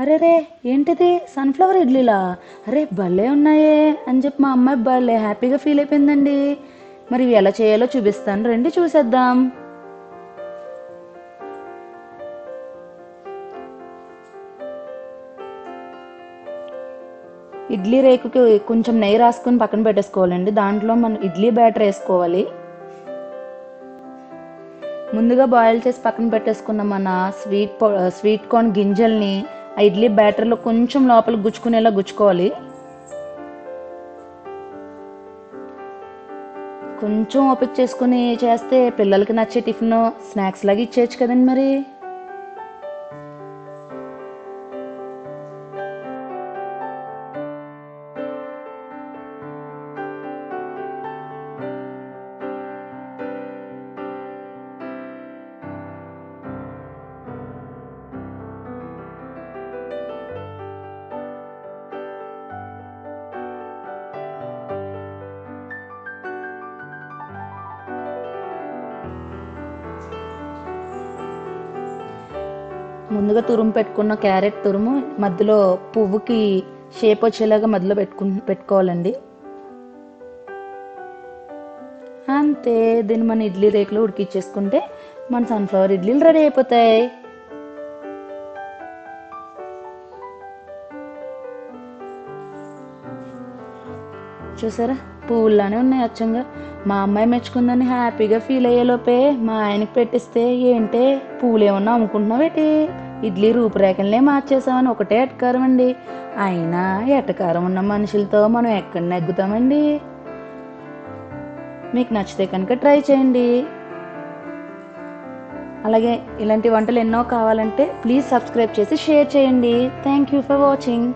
అరే రే ఏంటిది? సన్ఫ్లవర్ ఇడ్లీలా? అరే భలే ఉన్నాయే అని చెప్పి మా అమ్మాయి భలే హ్యాపీగా ఫీల్ అయిపోయిందండి. మరి ఇవి ఎలా చేయాలో చూపిస్తాను. రండి చూసేద్దాం. ఇడ్లీ రేకుకి కొంచెం నెయ్యి రాసుకొని పక్కన పెట్టేసుకోవాలండి. దాంట్లో మనం ఇడ్లీ బ్యాటర్ వేసుకోవాలి. ముందుగా బాయిల్ చేసి పక్కన పెట్టేసుకున్న మన స్వీట్ పౌ- స్వీట్ కార్న్ గింజల్ని ఆ ఇడ్లీ బ్యాటర్లో కొంచెం లోపల గుచ్చుకునేలా గుచ్చుకోవాలి. కొంచెం ఓపిక చేసుకుని చేస్తే పిల్లలకి నచ్చే టిఫిన్ స్నాక్స్ లాగా ఇచ్చేయచ్చు కదండి మరి. ముందుగా తురుము పెట్టుకున్న క్యారెట్ తురుము మధ్యలో పువ్వుకి షేప్ వచ్చేలాగా మధ్యలో పెట్టుకు పెట్టుకోవాలండి. అంతే దీన్ని మన ఇడ్లీ రేకులో ఉడికిచ్చేసుకుంటే మన సన్ఫ్లవర్ ఇడ్లీలు రెడీ అయిపోతాయి. చూసారా? పువ్వులానే ఉన్నాయి అచ్చంగా. మా అమ్మాయి మెచ్చుకుందని హ్యాపీగా ఫీల్ అయ్యేలోపే మా ఆయనకి పెట్టిస్తే ఏంటే? పువ్వులు ఏమన్నా అమ్ముకుంటున్నావేటి? ఇడ్లీ రూపురేఖలనే మార్చేసామని ఒకటే ఎటకారం అండి. అయినా ఎటకారం ఉన్న మనుషులతో మనం ఎక్కడ నెగ్గుతామండి? మీకు నచ్చితే కనుక ట్రై చేయండి. అలాగే ఇలాంటి వంటలు ఎన్నో కావాలంటే ప్లీజ్ సబ్స్క్రైబ్ చేసి షేర్ చేయండి. Thank you for watching.